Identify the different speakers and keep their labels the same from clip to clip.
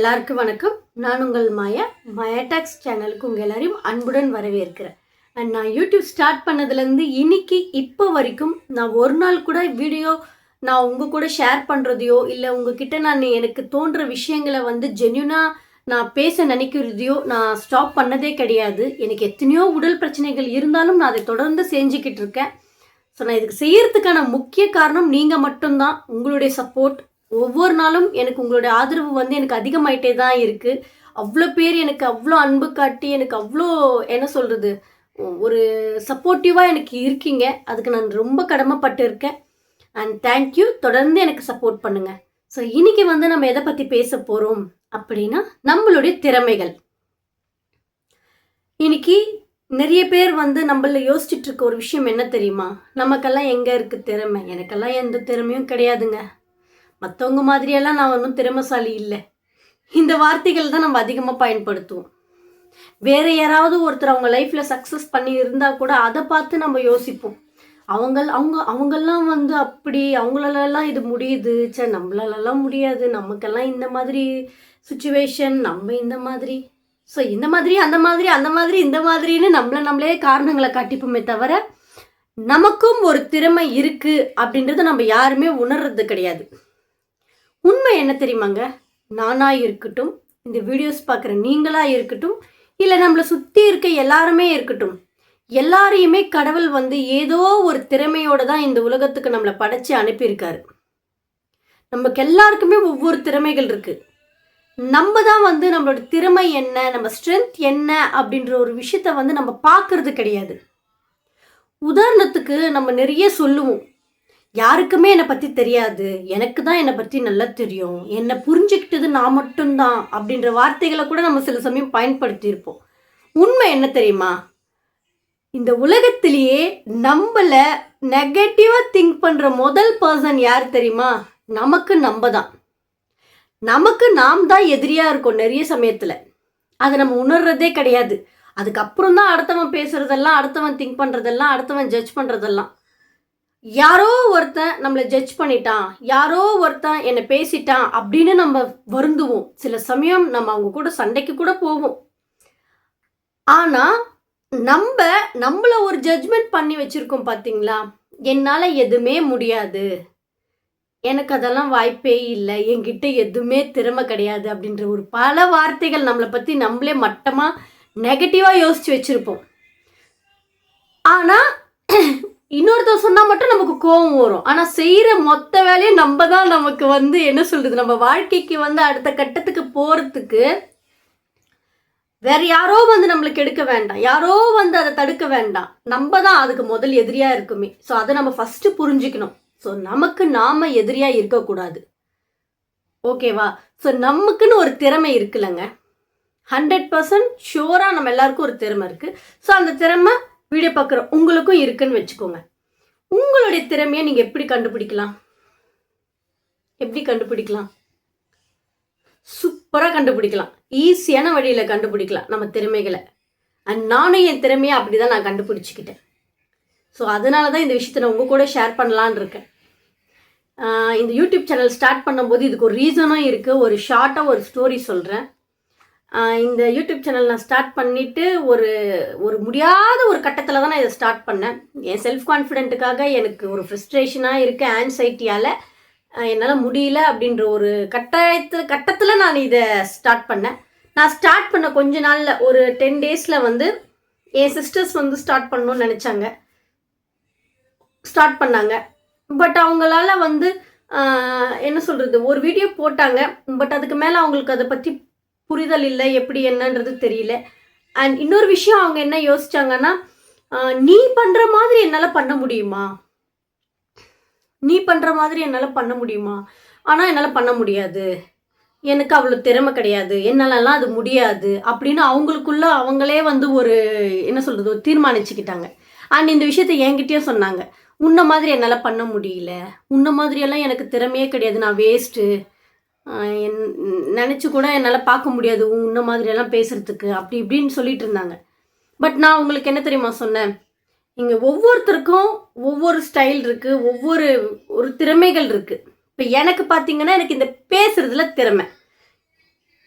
Speaker 1: எல்லாருக்கும் வணக்கம் நான் உங்கள் மாயா மாயா சேனலுக்கு உங்கள் எல்லாரையும் அன்புடன் வரவேற்கிறேன் அண்ட் நான் யூடியூப் ஸ்டார்ட் பண்ணதுலேருந்து இன்னைக்கு இப்போ வரைக்கும் நான் ஒரு நாள் கூட வீடியோ நான் உங்கள் கூட ஷேர் பண்ணுறதையோ இல்லை உங்ககிட்ட நான் எனக்கு தோன்ற விஷயங்களை வந்து ஜென்யூனாக நான் பேச நினைக்கிறதையோ நான் ஸ்டாப் பண்ணதே கிடையாது எனக்கு எத்தனையோ உடல் பிரச்சனைகள் இருந்தாலும் நான் அதை தொடர்ந்து செஞ்சுக்கிட்டு இருக்கேன் ஸோ நான் இதுக்கு செய்கிறதுக்கான முக்கிய காரணம் நீங்கள் மட்டும்தான் உங்களுடைய சப்போர்ட் ஒவ்வொரு நாளும் எனக்கு உங்களுடைய ஆதரவு வந்து எனக்கு அதிகமாயிட்டே தான் இருக்குது அவ்வளோ பேர் எனக்கு அவ்வளோ அன்பு காட்டி எனக்கு அவ்வளோ என்ன சொல்கிறது ஒரு சப்போர்ட்டிவாக எனக்கு இருக்கீங்க அதுக்கு நான் ரொம்ப கடமைப்பட்டு இருக்கேன் அண்ட் தேங்க்யூ தொடர்ந்து எனக்கு சப்போர்ட் பண்ணுங்கள் ஸோ இன்றைக்கி வந்து நம்ம எதை பற்றி பேச போகிறோம் அப்படின்னா நம்மளுடைய திறமைகள் இன்னைக்கு நிறைய பேர் வந்து நம்மள யோசிச்சுட்டு இருக்க ஒரு விஷயம் என்ன தெரியுமா நமக்கெல்லாம் எங்கே இருக்குது திறமை எனக்கெல்லாம் எந்த திறமையும் கிடையாதுங்க மற்றவங்க மாதிரியெல்லாம் நான் ஒன்றும் திறமசாலி இல்லை இந்த வார்த்தைகள் தான் நம்ம அதிகமாக பயன்படுத்துவோம் வேறு யாராவது ஒருத்தர் அவங்க லைஃப்பில் சக்ஸஸ் பண்ணி இருந்தால் கூட அதை பார்த்து நம்ம யோசிப்போம் அவங்க அவங்க அவங்கெல்லாம் வந்து அப்படி அவங்களாலலாம் இது முடியுது சே நம்மளாலலாம் முடியாது நமக்கெல்லாம் இந்த மாதிரி சுச்சுவேஷன் நம்ம இந்த மாதிரி ஸோ இந்த மாதிரி அந்த மாதிரி அந்த மாதிரி இந்த மாதிரின்னு நம்மளை நம்மளே காரணங்களை காட்டிப்போமே தவிர நமக்கும் ஒரு திறமை இருக்குது அப்படின்றத நம்ம யாருமே உணர்றது கிடையாது உண்மை என்ன தெரியுமாங்க நானாக இருக்கட்டும் இந்த வீடியோஸ் பார்க்குற நீங்களாக இருக்கட்டும் இல்லை நம்மளை சுற்றி இருக்க எல்லாருமே இருக்கட்டும் எல்லாரையுமே கடவுள் வந்து ஏதோ ஒரு திறமையோடு தான் இந்த உலகத்துக்கு நம்மளை படைச்சி அனுப்பியிருக்காரு நமக்கு எல்லாருக்குமே ஒவ்வொரு திறமைகள் இருக்குது நம்ம தான் வந்து நம்மளோட திறமை என்ன நம்ம ஸ்ட்ரென்த் என்ன அப்படின்ற ஒரு விஷயத்த வந்து நம்ம பார்க்கறது கிடையாது உதாரணத்துக்கு நம்ம நிறைய சொல்லுவோம் யாருக்குமே என்னை பற்றி தெரியாது எனக்கு தான் என்னை பற்றி நல்லா தெரியும் என்னை புரிஞ்சுக்கிட்டது நான் மட்டும்தான் அப்படின்ற வார்த்தைகளை கூட நம்ம சில சமயம் பயன்படுத்தியிருப்போம் உண்மை என்ன தெரியுமா இந்த உலகத்திலேயே நம்மளை நெகட்டிவாக திங்க் பண்ணுற முதல் பர்சன் யார் தெரியுமா நமக்கு நம்ம தான் நமக்கு நாம் தான் எதிரியாக இருக்கோம் நிறைய சமயத்தில் அதை நம்ம உணர்றதே கிடையாது அதுக்கப்புறம் தான் அடுத்தவன் பேசுகிறதெல்லாம் அடுத்தவன் திங்க் பண்ணுறதெல்லாம் அடுத்தவன் ஜட்ஜ் பண்ணுறதெல்லாம் யாரோ ஒருத்தன் நம்மளை ஜட்ஜ் பண்ணிட்டான் யாரோ ஒருத்தன் என்னை பேசிட்டான் அப்படின்னு நம்ம வருந்துவோம் சில சமயம் நம்ம அவங்க கூட சண்டைக்கு கூட போவோம் ஆனால் நம்ம நம்மளை ஒரு ஜட்ஜ்மெண்ட் பண்ணி வச்சுருக்கோம் பார்த்தீங்களா என்னால் எதுவுமே முடியாது எனக்கு அதெல்லாம் வாய்ப்பே இல்லை என்கிட்ட எதுவுமே திறமை கிடையாது அப்படின்ற ஒரு பல வார்த்தைகள் நம்மளை பற்றி நம்மளே மட்டமாக நெகட்டிவாக யோசித்து வச்சுருப்போம் ஆனால் இன்னொருத்தர் சொன்னா மட்டும் நமக்கு கோபம் வரும் ஆனா செய்யற மொத்த வேலையும் நம்ம தான் நமக்கு வந்து என்ன சொல்றது நம்ம வாழ்க்கைக்கு வந்து அடுத்த கட்டத்துக்கு போறதுக்கு வேற யாரோ வந்து நம்மளுக்கு எடுக்க வேண்டாம் யாரோ வந்து அதை தடுக்க வேண்டாம் நம்ம தான் அதுக்கு முதல் எதிரியா இருக்குமே ஸோ அதை நம்ம ஃபர்ஸ்ட் புரிஞ்சுக்கணும் ஸோ நமக்கு நாம எதிரியா இருக்கக்கூடாது ஓகேவா ஸோ நமக்குன்னு ஒரு திறமை இருக்குல்லங்க ஹண்ட்ரட் பர்சன்ட் ஷோராக நம்ம எல்லாருக்கும் ஒரு திறமை இருக்குது ஸோ அந்த திறமை வீடியோ பார்க்குற உங்களுக்கும் இருக்குன்னு வச்சுக்கோங்க உங்களுடைய திறமையை நீங்கள் எப்படி கண்டுபிடிக்கலாம் எப்படி கண்டுபிடிக்கலாம் சூப்பராக கண்டுபிடிக்கலாம் ஈஸியான வழியில் கண்டுபிடிக்கலாம் நம்ம திறமைகளை அண்ட் நானும் என் திறமையை அப்படி தான் நான் கண்டுபிடிச்சிக்கிட்டேன் ஸோ அதனால தான் இந்த விஷயத்தை நான் உங்கள் கூட ஷேர் பண்ணலான் இருக்கேன் இந்த யூடியூப் சேனல் ஸ்டார்ட் பண்ணும்போது இதுக்கு ஒரு ரீசனும் இருக்குது ஒரு ஷார்ட்டாக ஒரு ஸ்டோரி சொல்கிறேன் இந்த யூடியூப் சேனல் நான் ஸ்டார்ட் பண்ணிவிட்டு ஒரு ஒரு முடியாத ஒரு கட்டத்தில் தான் நான் இதை ஸ்டார்ட் பண்ணேன் என் செல்ஃப் கான்ஃபிடென்ட்டுக்காக எனக்கு ஒரு ஃப்ரெஸ்ட்ரேஷனாக இருக்குது ஆன்சைட்டியால் என்னால் முடியல அப்படின்ற ஒரு கட்டாயத்து கட்டத்தில் நான் இதை ஸ்டார்ட் பண்ணேன் நான் ஸ்டார்ட் பண்ண கொஞ்ச நாளில் ஒரு டென் டேஸில் வந்து என் சிஸ்டர்ஸ் வந்து ஸ்டார்ட் பண்ணணும்னு நினச்சாங்க ஸ்டார்ட் பண்ணாங்க பட் அவங்களால வந்து என்ன சொல்கிறது ஒரு வீடியோ போட்டாங்க பட் அதுக்கு மேலே அவங்களுக்கு அதை பற்றி புரிதல் இல்லை எப்படி என்னன்றது தெரியல அண்ட் இன்னொரு விஷயம் அவங்க என்ன யோசிச்சாங்கன்னா நீ பண்ணுற மாதிரி என்னால் பண்ண முடியுமா நீ பண்ணுற மாதிரி என்னால் பண்ண முடியுமா ஆனால் என்னால் பண்ண முடியாது எனக்கு அவ்வளோ திறமை கிடையாது என்னாலலாம் அது முடியாது அப்படின்னு அவங்களுக்குள்ள அவங்களே வந்து ஒரு என்ன சொல்கிறது ஒரு தீர்மானிச்சுக்கிட்டாங்க அண்ட் இந்த விஷயத்த என்கிட்டயும் சொன்னாங்க உன்ன மாதிரி என்னால் பண்ண முடியல உன்ன மாதிரியெல்லாம் எனக்கு திறமையே கிடையாது நான் வேஸ்ட்டு என் நினச்சி கூட என்னால் பார்க்க முடியாது உன்ன மாதிரியெல்லாம் பேசுகிறதுக்கு அப்படி இப்படின்னு சொல்லிட்டு இருந்தாங்க பட் நான் உங்களுக்கு என்ன தெரியுமா சொன்னேன் இங்கே ஒவ்வொருத்தருக்கும் ஒவ்வொரு ஸ்டைல் இருக்குது ஒவ்வொரு ஒரு திறமைகள் இருக்குது இப்போ எனக்கு பார்த்தீங்கன்னா எனக்கு இந்த பேசுறதுல திறமை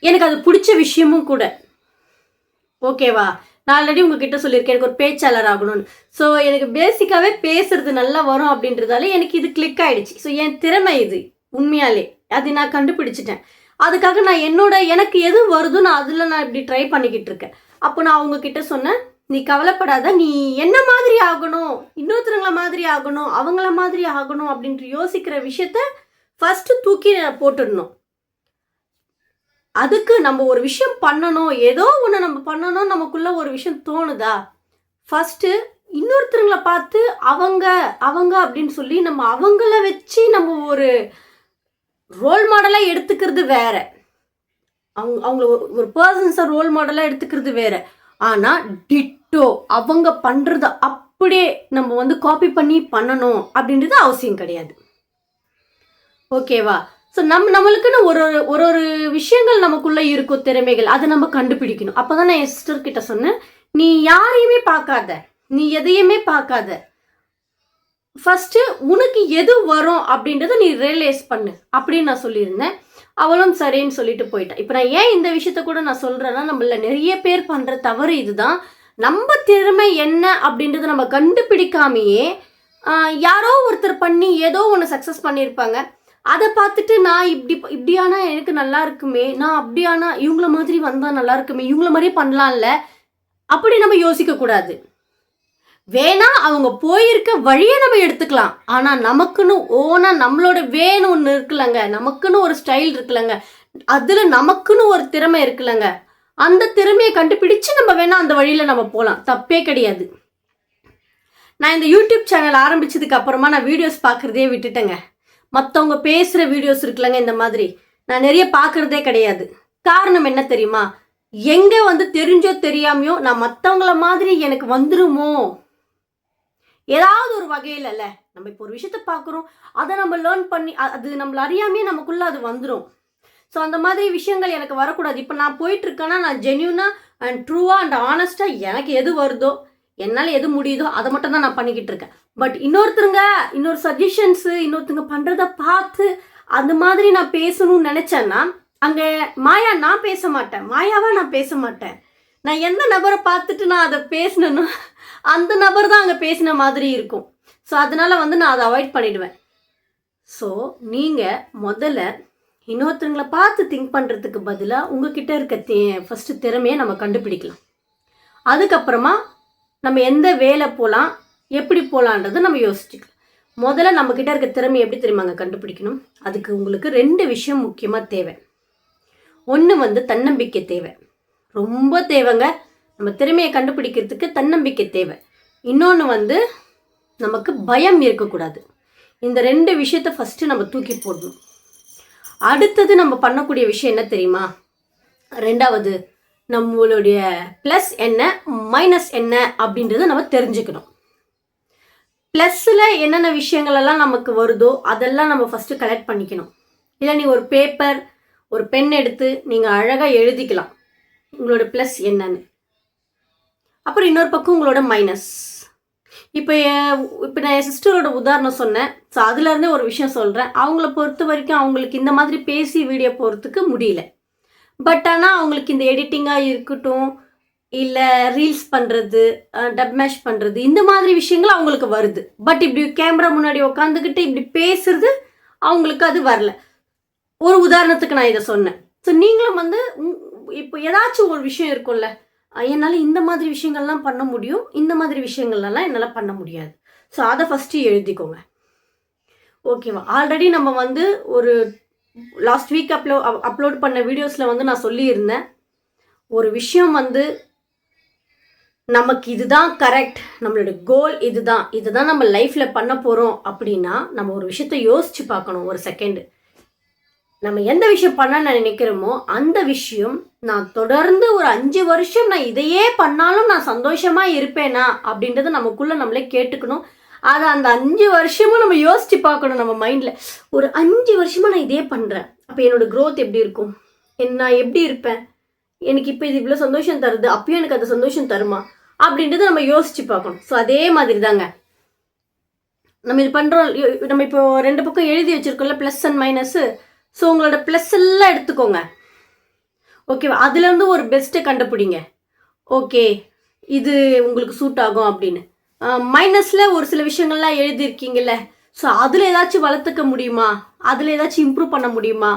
Speaker 1: எனக்கு அது பிடிச்ச விஷயமும் கூட ஓகேவா நான் ஆல்ரெடி உங்ககிட்ட சொல்லியிருக்கேன் எனக்கு ஒரு பேச்சாளர் ஆகணும்னு ஸோ எனக்கு பேசிக்காகவே பேசுறது நல்லா வரும் அப்படின்றதால எனக்கு இது கிளிக் ஆகிடுச்சு ஸோ என் திறமை இது உண்மையாலே அது நான் கண்டுபிடிச்சிட்டேன் அதுக்காக நான் என்னோட எனக்கு எது வருதோ நான் அதில் நான் இப்படி ட்ரை பண்ணிக்கிட்டு இருக்கேன் அப்போ நான் அவங்கக்கிட்ட சொன்னேன் நீ கவலைப்படாத நீ என்ன மாதிரி ஆகணும் இன்னொருத்தருங்கள மாதிரி ஆகணும் அவங்கள மாதிரி ஆகணும் அப்படின்ட்டு யோசிக்கிற விஷயத்த ஃபஸ்ட்டு தூக்கி போட்டுடணும் அதுக்கு நம்ம ஒரு விஷயம் பண்ணணும் ஏதோ ஒன்று நம்ம பண்ணணும் நமக்குள்ளே ஒரு விஷயம் தோணுதா ஃபஸ்ட்டு இன்னொருத்தருங்களை பார்த்து அவங்க அவங்க அப்படின்னு சொல்லி நம்ம அவங்கள வச்சு நம்ம ஒரு ரோல் மாடலாக எடுத்துக்கிறது வேற அவங்க அவங்கள ஒரு பர்சன்ஸை ரோல் மாடலாக எடுத்துக்கிறது வேற ஆனால் டிட்டோ அவங்க பண்ணுறத அப்படியே நம்ம வந்து காப்பி பண்ணி பண்ணணும் அப்படின்றது அவசியம் கிடையாது ஓகேவா ஸோ நம்ம நம்மளுக்குன்னு ஒரு ஒரு ஒரு ஒரு விஷயங்கள் நமக்குள்ளே இருக்கும் திறமைகள் அதை நம்ம கண்டுபிடிக்கணும் அப்போ தான் நான் எஸ்டர் கிட்ட சொன்னேன் நீ யாரையுமே பார்க்காத நீ எதையுமே பார்க்காத ஃபஸ்ட்டு உனக்கு எது வரும் அப்படின்றத நீ ரியலைஸ் பண்ணு அப்படின்னு நான் சொல்லியிருந்தேன் அவளும் சரின்னு சொல்லிட்டு போயிட்டேன் இப்போ நான் ஏன் இந்த விஷயத்த கூட நான் சொல்கிறேன்னா நம்மள நிறைய பேர் பண்ணுற தவறு இதுதான் நம்ம திறமை என்ன அப்படின்றத நம்ம கண்டுபிடிக்காமையே யாரோ ஒருத்தர் பண்ணி ஏதோ ஒன்று சக்ஸஸ் பண்ணியிருப்பாங்க அதை பார்த்துட்டு நான் இப்படி இப்படியானா எனக்கு நல்லா இருக்குமே நான் அப்படியானா இவங்கள மாதிரி வந்தால் நல்லா இருக்குமே இவங்கள மாதிரியே பண்ணலாம்ல அப்படி நம்ம யோசிக்கக்கூடாது வேணா அவங்க போயிருக்க வழியை நம்ம எடுத்துக்கலாம் ஆனால் நமக்குன்னு ஓனா நம்மளோட வேணும் ஒன்று இருக்குல்லங்க நமக்குன்னு ஒரு ஸ்டைல் இருக்குல்லங்க அதில் நமக்குன்னு ஒரு திறமை இருக்குல்லங்க அந்த திறமையை கண்டுபிடிச்சு நம்ம வேணா அந்த வழியில் நம்ம போகலாம் தப்பே கிடையாது நான் இந்த யூடியூப் சேனல் ஆரம்பிச்சதுக்கு அப்புறமா நான் வீடியோஸ் பார்க்குறதே விட்டுட்டேங்க மற்றவங்க பேசுகிற வீடியோஸ் இருக்குல்லங்க இந்த மாதிரி நான் நிறைய பார்க்குறதே கிடையாது காரணம் என்ன தெரியுமா எங்கே வந்து தெரிஞ்சோ தெரியாமையோ நான் மற்றவங்கள மாதிரி எனக்கு வந்துருமோ ஏதாவது ஒரு வகையில் இல்லை நம்ம இப்போ ஒரு விஷயத்த பார்க்குறோம் அதை நம்ம லேர்ன் பண்ணி அது நம்மள அறியாமே நமக்குள்ளே அது வந்துடும் ஸோ அந்த மாதிரி விஷயங்கள் எனக்கு வரக்கூடாது இப்போ நான் போயிட்டுருக்கேன்னா நான் ஜென்யூனாக அண்ட் ட்ரூவாக அண்ட் ஆனஸ்ட்டாக எனக்கு எது வருதோ என்னால் எது முடியுதோ அதை மட்டும் தான் நான் பண்ணிக்கிட்டு இருக்கேன் பட் இன்னொருத்தருங்க இன்னொரு சஜஷன்ஸு இன்னொருத்தங்க பண்ணுறத பார்த்து அந்த மாதிரி நான் பேசணும்னு நினச்சேன்னா அங்கே மாயா நான் பேச மாட்டேன் மாயாவாக நான் பேச மாட்டேன் நான் எந்த நபரை பார்த்துட்டு நான் அதை பேசணும் அந்த நபர் தான் அங்கே பேசின மாதிரி இருக்கும் ஸோ அதனால் வந்து நான் அதை அவாய்ட் பண்ணிவிடுவேன் ஸோ நீங்கள் முதல்ல இன்னொருத்தவங்களை பார்த்து திங்க் பண்ணுறதுக்கு பதிலாக உங்ககிட்ட இருக்க தே ஃபஸ்ட்டு திறமையை நம்ம கண்டுபிடிக்கலாம் அதுக்கப்புறமா நம்ம எந்த வேலை போகலாம் எப்படி போகலான்றது நம்ம யோசிச்சுக்கலாம் முதல்ல நம்மக்கிட்ட இருக்க திறமை எப்படி தெரியுமாங்க கண்டுபிடிக்கணும் அதுக்கு உங்களுக்கு ரெண்டு விஷயம் முக்கியமாக தேவை ஒன்று வந்து தன்னம்பிக்கை தேவை ரொம்ப தேவைங்க நம்ம திறமையை கண்டுபிடிக்கிறதுக்கு தன்னம்பிக்கை தேவை இன்னொன்று வந்து நமக்கு பயம் இருக்கக்கூடாது இந்த ரெண்டு விஷயத்த ஃபஸ்ட்டு நம்ம தூக்கி போடணும் அடுத்தது நம்ம பண்ணக்கூடிய விஷயம் என்ன தெரியுமா ரெண்டாவது நம்மளுடைய ப்ளஸ் என்ன மைனஸ் என்ன அப்படின்றத நம்ம தெரிஞ்சுக்கணும் ப்ளஸ்ஸில் என்னென்ன விஷயங்களெல்லாம் நமக்கு வருதோ அதெல்லாம் நம்ம ஃபஸ்ட்டு கலெக்ட் பண்ணிக்கணும் இல்லை நீ ஒரு பேப்பர் ஒரு பென் எடுத்து நீங்கள் அழகாக எழுதிக்கலாம் உங்களோட ப்ளஸ் என்னன்னு அப்புறம் இன்னொரு பக்கம் உங்களோட மைனஸ் இப்போ இப்போ நான் என் சிஸ்டரோட உதாரணம் சொன்னேன் ஸோ அதுலேருந்தே ஒரு விஷயம் சொல்கிறேன் அவங்கள பொறுத்த வரைக்கும் அவங்களுக்கு இந்த மாதிரி பேசி வீடியோ போகிறதுக்கு முடியல பட் ஆனால் அவங்களுக்கு இந்த எடிட்டிங்காக இருக்கட்டும் இல்லை ரீல்ஸ் பண்ணுறது டப் மேஷ் பண்ணுறது இந்த மாதிரி விஷயங்கள் அவங்களுக்கு வருது பட் இப்படி கேமரா முன்னாடி உட்காந்துக்கிட்டு இப்படி பேசுறது அவங்களுக்கு அது வரல ஒரு உதாரணத்துக்கு நான் இதை சொன்னேன் ஸோ நீங்களும் வந்து இப்போ ஏதாச்சும் ஒரு விஷயம் இருக்கும்ல என்னால் இந்த மாதிரி விஷயங்கள்லாம் பண்ண முடியும் இந்த மாதிரி விஷயங்கள்லாம் என்னால் பண்ண முடியாது ஸோ அதை ஃபஸ்ட்டு எழுதிக்கோங்க ஓகேவா ஆல்ரெடி நம்ம வந்து ஒரு லாஸ்ட் வீக் அப்லோ அப்லோட் பண்ண வீடியோஸில் வந்து நான் சொல்லியிருந்தேன் ஒரு விஷயம் வந்து நமக்கு இதுதான் கரெக்ட் நம்மளோட கோல் இதுதான் இதுதான் நம்ம லைஃப்பில் பண்ண போகிறோம் அப்படின்னா நம்ம ஒரு விஷயத்த யோசித்து பார்க்கணும் ஒரு செகண்டு நம்ம எந்த விஷயம் பண்ண நினைக்கிறோமோ அந்த விஷயம் நான் தொடர்ந்து ஒரு அஞ்சு வருஷம் நான் இதையே பண்ணாலும் நான் சந்தோஷமாக இருப்பேனா அப்படின்றத நமக்குள்ளே நம்மளே கேட்டுக்கணும் அதை அந்த அஞ்சு வருஷமும் நம்ம யோசித்து பார்க்கணும் நம்ம மைண்டில் ஒரு அஞ்சு வருஷமாக நான் இதே பண்ணுறேன் அப்போ என்னோடய க்ரோத் எப்படி இருக்கும் நான் எப்படி இருப்பேன் எனக்கு இப்போ இது இவ்வளோ சந்தோஷம் தருது அப்பயும் எனக்கு அது சந்தோஷம் தருமா அப்படின்றத நம்ம யோசிச்சு பார்க்கணும் ஸோ அதே மாதிரி தாங்க நம்ம இது பண்ணுறோம் நம்ம இப்போ ரெண்டு பக்கம் எழுதி வச்சுருக்கோம்ல ப்ளஸ் அண்ட் மைனஸு ஸோ உங்களோட ப்ளஸ் எல்லாம் எடுத்துக்கோங்க ஓகேவா அதுலேருந்து ஒரு பெஸ்ட்டை கண்டுபிடிங்க ஓகே இது உங்களுக்கு சூட் ஆகும் அப்படின்னு மைனஸில் ஒரு சில விஷயங்கள்லாம் எழுதியிருக்கீங்கல்ல ஸோ அதில் ஏதாச்சும் வளர்த்துக்க முடியுமா அதில் ஏதாச்சும் இம்ப்ரூவ் பண்ண முடியுமா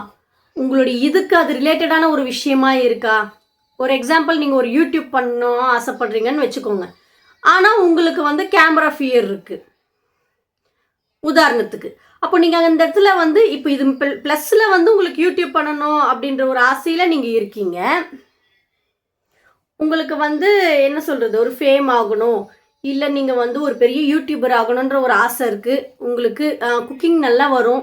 Speaker 1: உங்களுடைய இதுக்கு அது ரிலேட்டடான ஒரு விஷயமா இருக்கா ஒரு எக்ஸாம்பிள் நீங்கள் ஒரு யூடியூப் பண்ணணும் ஆசைப்படுறீங்கன்னு வச்சுக்கோங்க ஆனால் உங்களுக்கு வந்து கேமரா ஃபியர் இருக்குது உதாரணத்துக்கு அப்போ நீங்கள் அந்த இடத்துல வந்து இப்போ இது ப்ளஸில் வந்து உங்களுக்கு யூடியூப் பண்ணணும் அப்படின்ற ஒரு ஆசையில் நீங்கள் இருக்கீங்க உங்களுக்கு வந்து என்ன சொல்கிறது ஒரு ஃபேம் ஆகணும் இல்லை நீங்கள் வந்து ஒரு பெரிய யூடியூபர் ஆகணுன்ற ஒரு ஆசை இருக்குது உங்களுக்கு குக்கிங் நல்லா வரும்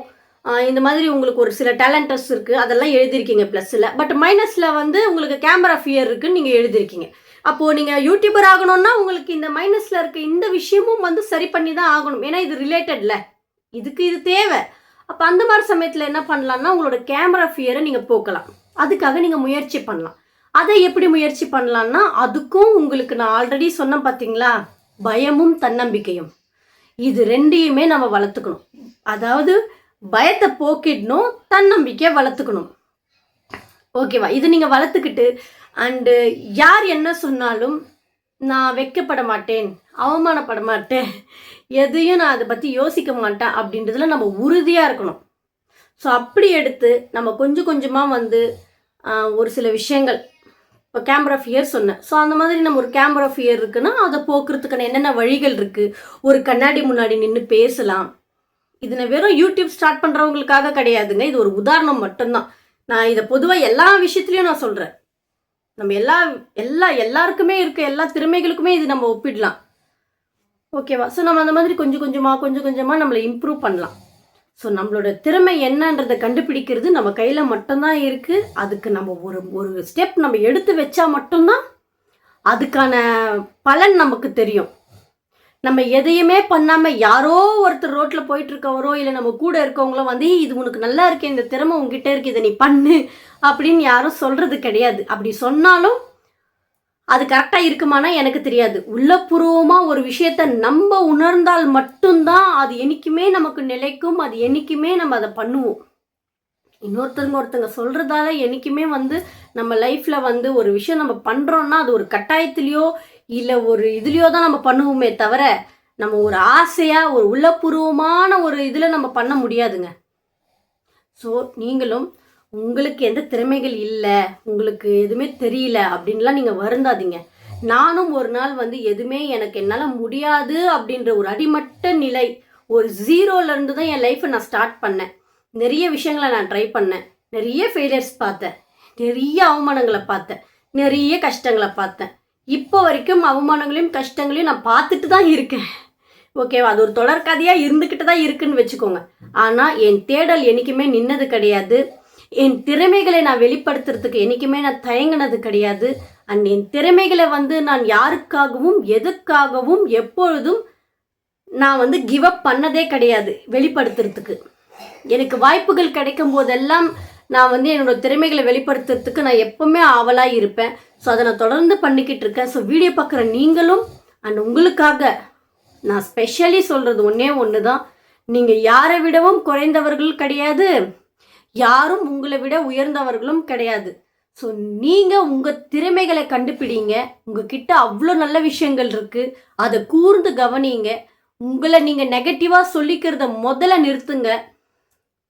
Speaker 1: இந்த மாதிரி உங்களுக்கு ஒரு சில டேலண்டஸ் இருக்குது அதெல்லாம் எழுதியிருக்கீங்க ப்ளஸில் பட் மைனஸில் வந்து உங்களுக்கு கேமரா ஃபியர் இருக்குன்னு நீங்கள் எழுதியிருக்கீங்க அப்போது நீங்கள் யூடியூபர் ஆகணும்னா உங்களுக்கு இந்த மைனஸில் இருக்க இந்த விஷயமும் வந்து சரி பண்ணி தான் ஆகணும் ஏன்னா இது ரிலேட்டட்ல இதுக்கு இது தேவை அப்போ அந்த மாதிரி சமயத்தில் என்ன பண்ணலாம்னா உங்களோட கேமரா ஃபியரை நீங்கள் போக்கலாம் அதுக்காக நீங்கள் முயற்சி பண்ணலாம் அதை எப்படி முயற்சி பண்ணலான்னா அதுக்கும் உங்களுக்கு நான் ஆல்ரெடி சொன்ன பார்த்தீங்களா பயமும் தன்னம்பிக்கையும் இது ரெண்டையுமே நம்ம வளர்த்துக்கணும் அதாவது பயத்தை போக்கிடணும் தன்னம்பிக்கையை வளர்த்துக்கணும் ஓகேவா இது நீங்கள் வளர்த்துக்கிட்டு அண்டு யார் என்ன சொன்னாலும் நான் வைக்கப்பட மாட்டேன் அவமானப்பட மாட்டேன் எதையும் நான் அதை பற்றி யோசிக்க மாட்டேன் அப்படின்றதுல நம்ம உறுதியாக இருக்கணும் ஸோ அப்படி எடுத்து நம்ம கொஞ்சம் கொஞ்சமாக வந்து ஒரு சில விஷயங்கள் இப்போ கேமரா ஆஃப் இயர் சொன்னேன் ஸோ அந்த மாதிரி நம்ம ஒரு கேமரா ஆஃப் இயர் இருக்குன்னா அதை போக்குறதுக்கான என்னென்ன வழிகள் இருக்குது ஒரு கண்ணாடி முன்னாடி நின்று பேசலாம் இது வெறும் யூடியூப் ஸ்டார்ட் பண்ணுறவங்களுக்காக கிடையாதுங்க இது ஒரு உதாரணம் மட்டும்தான் நான் இதை பொதுவாக எல்லா விஷயத்துலையும் நான் சொல்கிறேன் நம்ம எல்லா எல்லா எல்லாருக்குமே இருக்க எல்லா திறமைகளுக்குமே இது நம்ம ஒப்பிடலாம் ஓகேவா ஸோ நம்ம அந்த மாதிரி கொஞ்சம் கொஞ்சமாக கொஞ்சம் கொஞ்சமாக நம்மளை இம்ப்ரூவ் பண்ணலாம் ஸோ நம்மளோட திறமை என்னன்றதை கண்டுபிடிக்கிறது நம்ம கையில் மட்டும்தான் இருக்குது அதுக்கு நம்ம ஒரு ஒரு ஸ்டெப் நம்ம எடுத்து வச்சா மட்டும்தான் அதுக்கான பலன் நமக்கு தெரியும் நம்ம எதையுமே பண்ணாமல் யாரோ ஒருத்தர் ரோட்டில் போயிட்டுருக்கவரோ இல்லை நம்ம கூட இருக்கவங்களோ வந்து இது உனக்கு நல்லா இருக்கு இந்த திறமை உங்ககிட்ட இருக்கு இதை நீ பண்ணு அப்படின்னு யாரும் சொல்கிறது கிடையாது அப்படி சொன்னாலும் அது கரெக்டாக இருக்குமானா எனக்கு தெரியாது உள்ளபூர்வமாக ஒரு விஷயத்த நம்ம உணர்ந்தால் மட்டும்தான் அது என்றைக்குமே நமக்கு நிலைக்கும் அது என்றைக்குமே நம்ம அதை பண்ணுவோம் இன்னொருத்தருங்க ஒருத்தங்க சொல்கிறதால என்றைக்குமே வந்து நம்ம லைஃப்பில் வந்து ஒரு விஷயம் நம்ம பண்ணுறோன்னா அது ஒரு கட்டாயத்துலேயோ இல்லை ஒரு இதுலேயோ தான் நம்ம பண்ணுவோமே தவிர நம்ம ஒரு ஆசையாக ஒரு உள்ளபூர்வமான ஒரு இதில் நம்ம பண்ண முடியாதுங்க ஸோ நீங்களும் உங்களுக்கு எந்த திறமைகள் இல்லை உங்களுக்கு எதுவுமே தெரியல அப்படின்லாம் நீங்கள் வருந்தாதீங்க நானும் ஒரு நாள் வந்து எதுவுமே எனக்கு என்னால் முடியாது அப்படின்ற ஒரு அடிமட்ட நிலை ஒரு ஜீரோலேருந்து தான் என் லைஃப்பை நான் ஸ்டார்ட் பண்ணேன் நிறைய விஷயங்களை நான் ட்ரை பண்ணேன் நிறைய ஃபெயிலியர்ஸ் பார்த்தேன் நிறைய அவமானங்களை பார்த்தேன் நிறைய கஷ்டங்களை பார்த்தேன் இப்போ வரைக்கும் அவமானங்களையும் கஷ்டங்களையும் நான் பார்த்துட்டு தான் இருக்கேன் ஓகேவா அது ஒரு தொடர்கதையாக இருந்துக்கிட்டு தான் இருக்குன்னு வச்சுக்கோங்க ஆனால் என் தேடல் என்றைக்குமே நின்னது கிடையாது என் திறமைகளை நான் வெளிப்படுத்துறதுக்கு என்றைக்குமே நான் தயங்கினது கிடையாது அண்ட் என் திறமைகளை வந்து நான் யாருக்காகவும் எதுக்காகவும் எப்பொழுதும் நான் வந்து கிவ் அப் பண்ணதே கிடையாது வெளிப்படுத்துறதுக்கு எனக்கு வாய்ப்புகள் கிடைக்கும் போதெல்லாம் நான் வந்து என்னோடய திறமைகளை வெளிப்படுத்துறதுக்கு நான் எப்போவுமே ஆவலாக இருப்பேன் ஸோ அதை நான் தொடர்ந்து பண்ணிக்கிட்டு இருக்கேன் ஸோ வீடியோ பார்க்குற நீங்களும் அண்ட் உங்களுக்காக நான் ஸ்பெஷலி சொல்கிறது ஒன்றே ஒன்று தான் நீங்கள் யாரை விடவும் குறைந்தவர்கள் கிடையாது யாரும் உங்களை விட உயர்ந்தவர்களும் கிடையாது ஸோ நீங்கள் உங்கள் திறமைகளை கண்டுபிடிங்க உங்ககிட்ட அவ்வளோ நல்ல விஷயங்கள் இருக்குது அதை கூர்ந்து கவனிங்க உங்களை நீங்கள் நெகட்டிவாக சொல்லிக்கிறத முதல்ல நிறுத்துங்க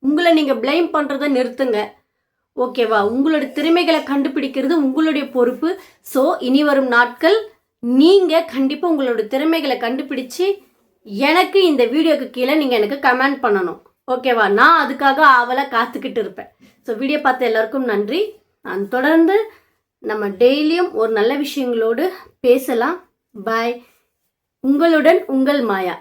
Speaker 1: உங்களை நீங்கள் பிளைம் பண்ணுறதை நிறுத்துங்க ஓகேவா உங்களோட திறமைகளை கண்டுபிடிக்கிறது உங்களுடைய பொறுப்பு ஸோ இனி வரும் நாட்கள் நீங்கள் கண்டிப்பாக உங்களோட திறமைகளை கண்டுபிடிச்சு எனக்கு இந்த வீடியோக்கு கீழே நீங்கள் எனக்கு கமெண்ட் பண்ணணும் ஓகேவா நான் அதுக்காக ஆவலை காத்துக்கிட்டு இருப்பேன் ஸோ வீடியோ பார்த்த எல்லாருக்கும் நன்றி நான் தொடர்ந்து நம்ம டெய்லியும் ஒரு நல்ல விஷயங்களோடு பேசலாம் பாய் உங்களுடன் உங்கள் மாயா